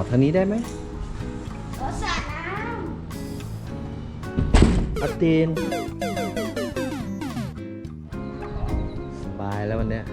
อทางนี้ได้ไหมรถสระน้อาตีนสบายแล้ววันเนี้ย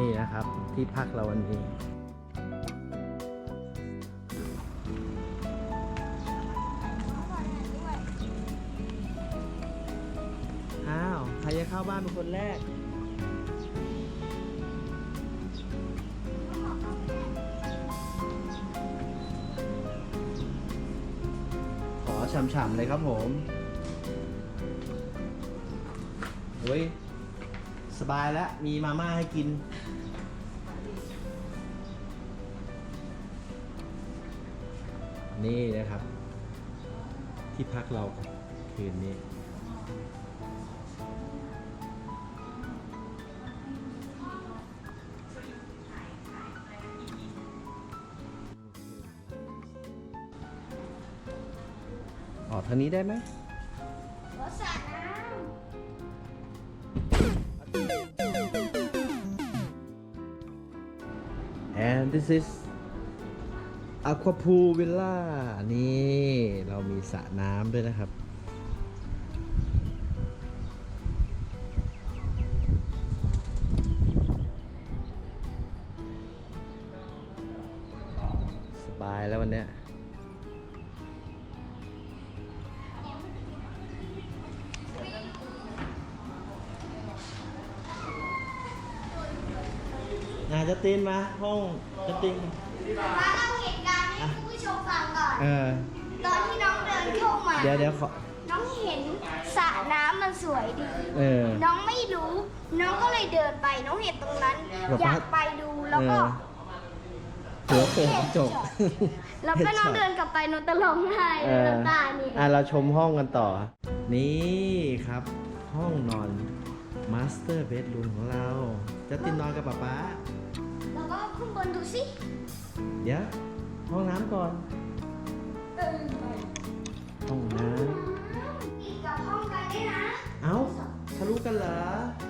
นี่นะครับที่พักเราวันนี้ อ้าว ใครจะเข้าบ้านเป็นคนแรก ขอฉ่ำๆเลยครับผมเฮ้ย สบายแล้ว มีมาม่าให้กิน นี่นะครับ ที่พักเราคืนนี้ ออกทางนี้ได้ไหม and this is aqua pool villa นี่ เรามีสระน้ำด้วยนะครับ สบายแล้ววันเนี้ยอะจะตีนมาห้อง จะตีนำมาเล่าเหตุการณ์ให้คุณผู้ชมฟังก่อน เออ ตอนที่น้องเดินเข้ามา เดี๋ยวเดี๋ยวขอ น้องเห็นสระน้ำมันสวยดี เออ น้องไม่รู้ น้องก็เลยเดินไป น้องเห็นตรงนั้น แบบอยาว่ากไปดู แล้วก็เออ หัวเปิดกระจกแล้วก็น้องเดินกลับไปน้องตะร้องไห้เออน้ำตานี่อะเราชมห้องกันต่อ นี่ครับ ห้องนอนมาสเตอร์เบดรูมของเรา จะตินนอนกับป๊าป๊าแล้ว ก็ขึ้นบนดูสิเดี๋ยวห้องน้ำก่อน เออห้องน้อีกกับห้องกันด้วยนะำเอ้าทะลุกันเหรอเฮ้ยโอ้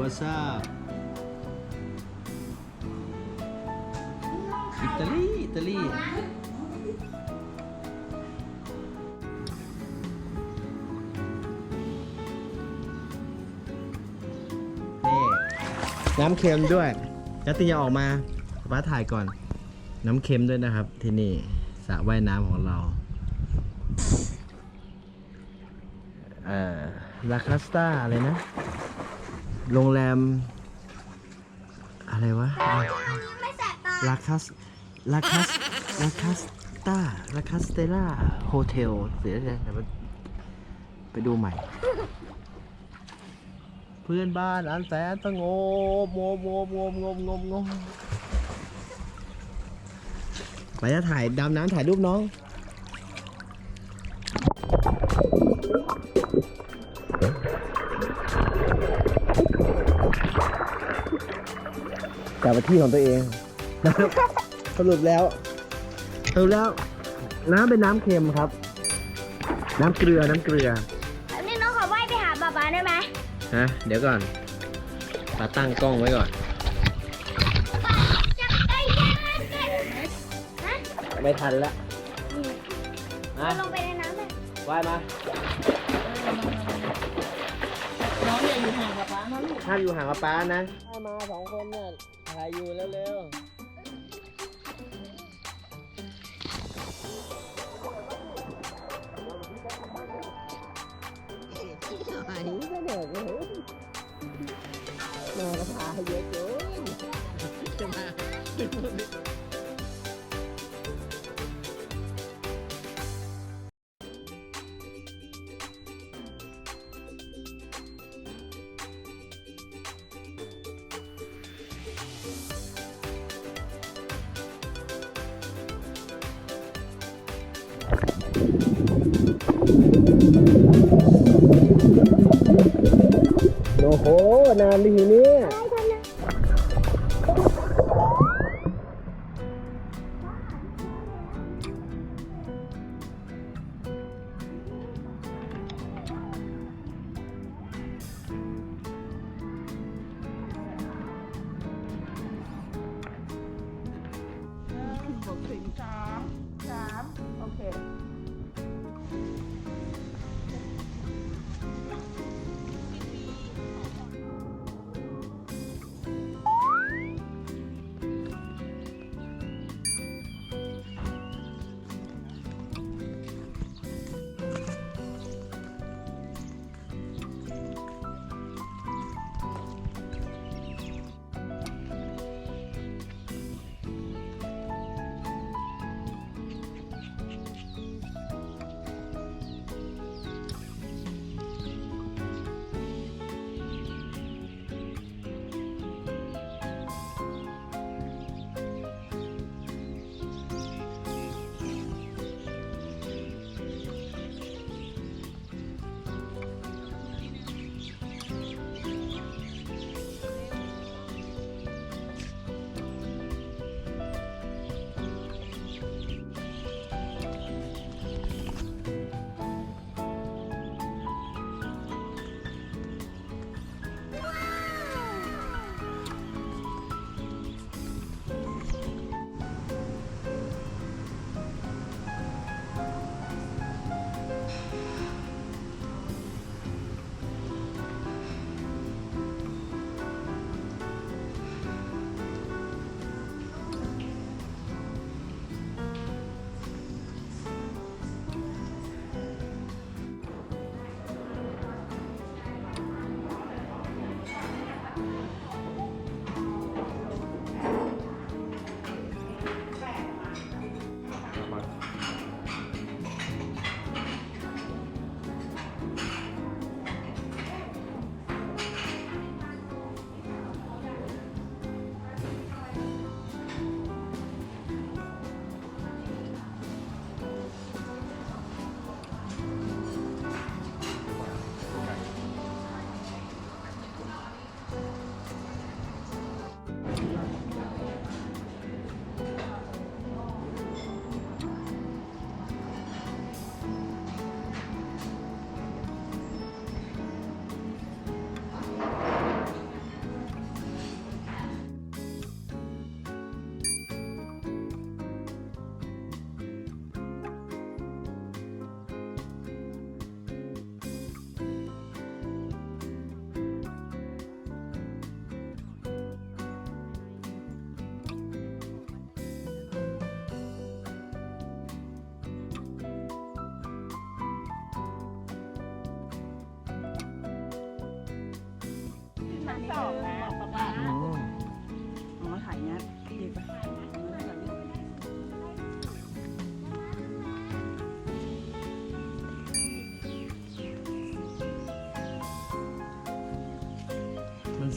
ว่าซาบอิตาลี อิตาลี นี่น้ำเค็มด้วยจัตตินอย่าออกมาป้าถ่ายก่อน น้ำเค็มด้วยนะครับ ที่นี่สระว่ายน้ำของเราอ่อลาคาสตาอะไรนะ โรงแรม อะไรวะไม่แสบตาลาคัสลาคัสลาคัสตาลาคัสเตล่าโฮเทลเสียใจแต่ว่าไปดูใหม่ เพื่อนบ้านอันแสนสงบงมงมงมงมงมงมไปจะถ่ายดำน้ำถ่ายรูปน้อง แต่าที่ของตัวเอง สรุปแล้วสรุปแล้ว น้ำเป็นน้ำเค็มครับ น้ำเกลือน้ำเกลือนี่น้องขอว่ายไปหาบาบาได้ไหมฮะเดี๋ยวก่อนตาตั้งกล้องไว้ก่อน ไม่ทันละมาลงไปในน้ำเลยว่ายมา น้องอย่าอยู่ห่างกับป้านะลูกถ้าอยู่ห่างกับป้านะ มาสองคนเนี่ยถ่ายอยู่เร็วๆอันี่ก็เด็กเลยมาพาเยอะเกินมา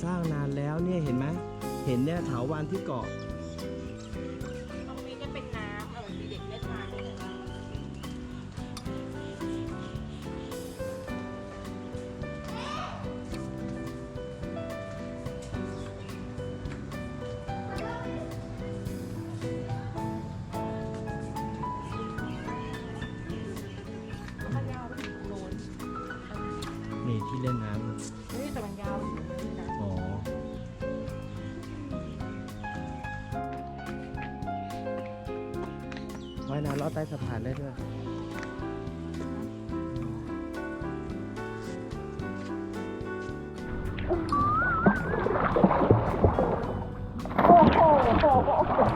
สร้างนานแล้วเนี่ยเห็นไหมเห็นเนี่ยเถาวันที่เกาะ ว่ายน้ำลอดใต้สะพานได้ด้วย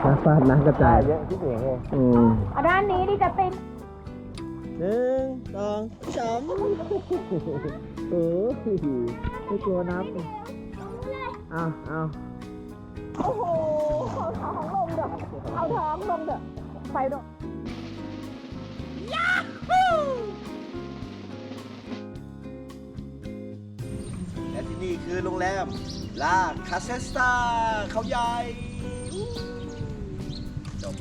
น้ำฟาดน้ำกระจายเยอะที่เองอืมเอาด้านนี้ดิจะเป็นหนึ่งสองสามเออไม่กลัวน้ำเอาเอาโอ้โห เอาท้องลงเด้อเอาท้องลงเด้อ ไปด้อและที่นี่คือโรงแรมลาคาเซสตาเขาใหญ่จบ